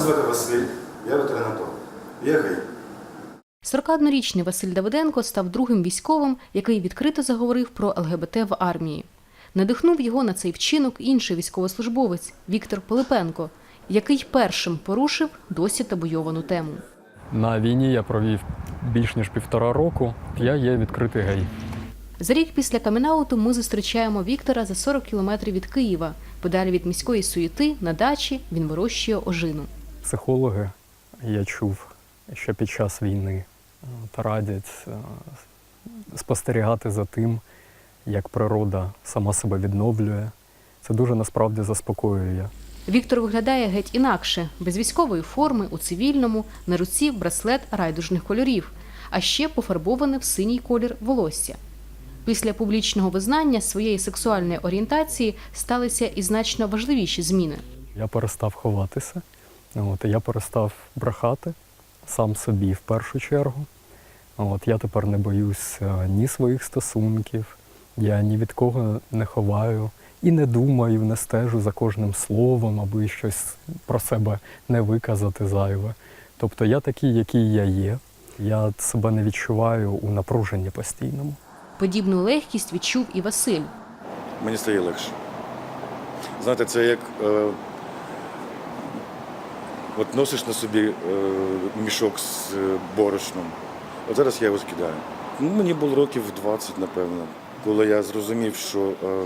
звати Василь, я ветеринатолог. Я гей. 41-річний Василь Давиденко став другим військовим, який відкрито заговорив про ЛГБТ в армії. Надихнув його на цей вчинок інший військовослужбовець Віктор Пилипенко, який першим порушив досі табуйовану тему. На війні я провів більш ніж півтора року. Я є відкритий гей. За рік після камінауту ми зустрічаємо Віктора за 40 кілометрів від Києва. Подалі від міської суєти на дачі він вирощує ожину. Психологи, я чув, що під час війни е, та радять е, спостерігати за тим, як природа сама себе відновлює. Це дуже насправді заспокоює. Віктор виглядає геть інакше, без військової форми, у цивільному, на руці браслет райдужних кольорів, а ще пофарбоване в синій колір волосся. Після публічного визнання своєї сексуальної орієнтації сталися і значно важливіші зміни. Я перестав ховатися, от, я перестав брехати сам собі в першу чергу. От, я тепер не боюсь е, ні своїх стосунків, я ні від кого не ховаю і не думаю, не стежу за кожним словом, аби щось про себе не виказати зайве. Тобто я такий, який я є. Я себе не відчуваю у напруженні постійному. Подібну легкість відчув і Василь. Мені стає легше. Знаєте, це як е, от носиш на собі е, мішок з е, борошном. От зараз я його скидаю. Ну, мені було років 20, напевно, коли я зрозумів, що е,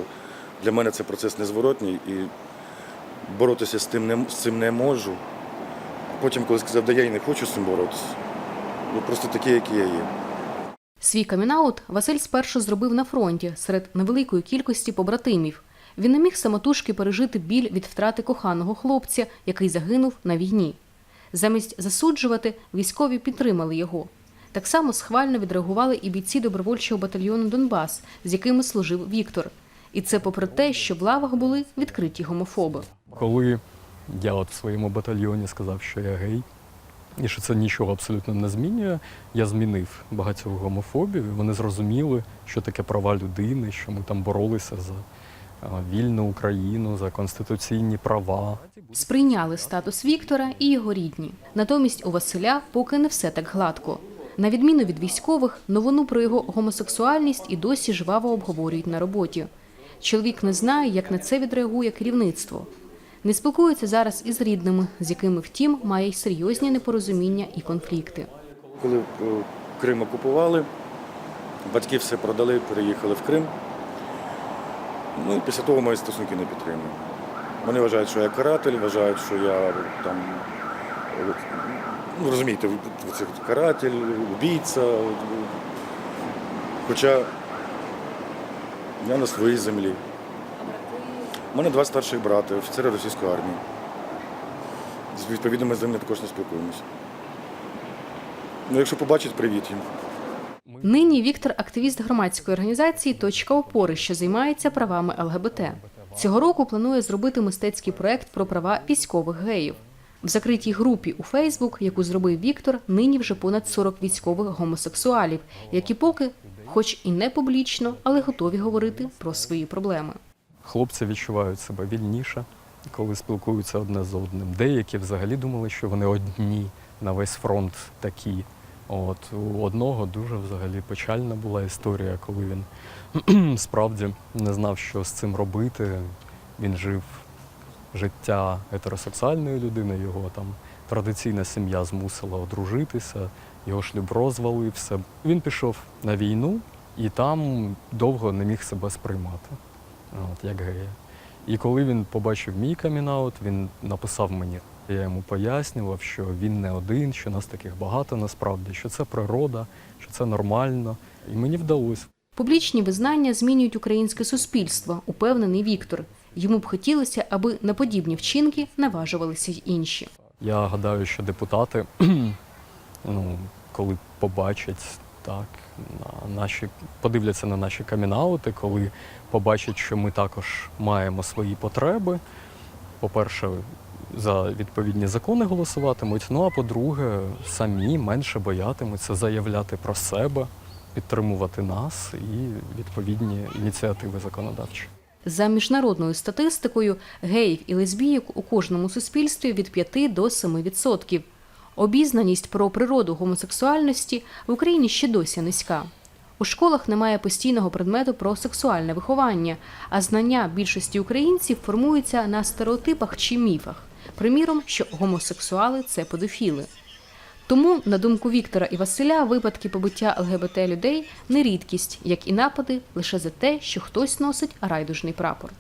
для мене це процес незворотній і боротися з тим не, з цим не можу. Потім, коли сказав, да я і не хочу з цим боротися. Ну просто такий, який я є. Свій камінаут Василь спершу зробив на фронті серед невеликої кількості побратимів. Він не міг самотужки пережити біль від втрати коханого хлопця, який загинув на війні. Замість засуджувати, військові підтримали його. Так само схвально відреагували і бійці добровольчого батальйону Донбас, з якими служив Віктор. І це попри те, що в лавах були відкриті гомофоби. Коли я от в своєму батальйоні сказав, що я гей, і що це нічого абсолютно не змінює, я змінив багатьох гомофобів, і вони зрозуміли, що таке права людини, що ми там боролися за вільну Україну, за конституційні права. Сприйняли статус Віктора і його рідні. Натомість у Василя поки не все так гладко. На відміну від військових, новину про його гомосексуальність і досі жваво обговорюють на роботі. Чоловік не знає, як на це відреагує керівництво. Не спілкується зараз із рідними, з якими, втім, має й серйозні непорозуміння і конфлікти. Коли е, Крим окупували, батьки все продали, переїхали в Крим. Ну після того мої стосунки не підтримують. Вони вважають, що я каратель, вважають, що я там, ну розумієте, каратель, убійця. Хоча я на своїй землі. У мене два старших брати, офіцери російської армії. З відповідними з ними також не спілкуємося. Ну, якщо побачить, привіт їм. Нині Віктор активіст громадської організації Точка опори, що займається правами ЛГБТ. Цього року планує зробити мистецький проект про права військових геїв. В закритій групі у Фейсбук, яку зробив Віктор, нині вже понад 40 військових гомосексуалів, які поки, хоч і не публічно, але готові говорити про свої проблеми. Хлопці відчувають себе вільніше, коли спілкуються одне з одним. Деякі взагалі думали, що вони одні на весь фронт такі. От у одного дуже взагалі печальна була історія, коли він справді не знав, що з цим робити. Він жив життя гетеросексуальної людини, його там традиційна сім'я змусила одружитися, його шлюб розвалився. Він пішов на війну і там довго не міг себе сприймати, от, як гея. І коли він побачив мій камінаут, він написав мені. Я йому пояснював, що він не один, що нас таких багато насправді, що це природа, що це нормально. І мені вдалося. Публічні визнання змінюють українське суспільство, упевнений Віктор. Йому б хотілося, аби на подібні вчинки наважувалися й інші. Я гадаю, що депутати, ну, коли побачать так, на наші, подивляться на наші камінаути, коли побачать, що ми також маємо свої потреби. По-перше, за відповідні закони голосуватимуть. Ну а по-друге, самі менше боятимуться заявляти про себе, підтримувати нас і відповідні ініціативи законодавчі. За міжнародною статистикою, геїв і лесбійок у кожному суспільстві від 5 до 7%. Обізнаність про природу гомосексуальності в Україні ще досі низька. У школах немає постійного предмету про сексуальне виховання, а знання більшості українців формуються на стереотипах чи міфах. Приміром, що гомосексуали це педофіли. Тому, на думку Віктора і Василя, випадки побиття ЛГБТ людей не рідкість, як і напади лише за те, що хтось носить райдужний прапор.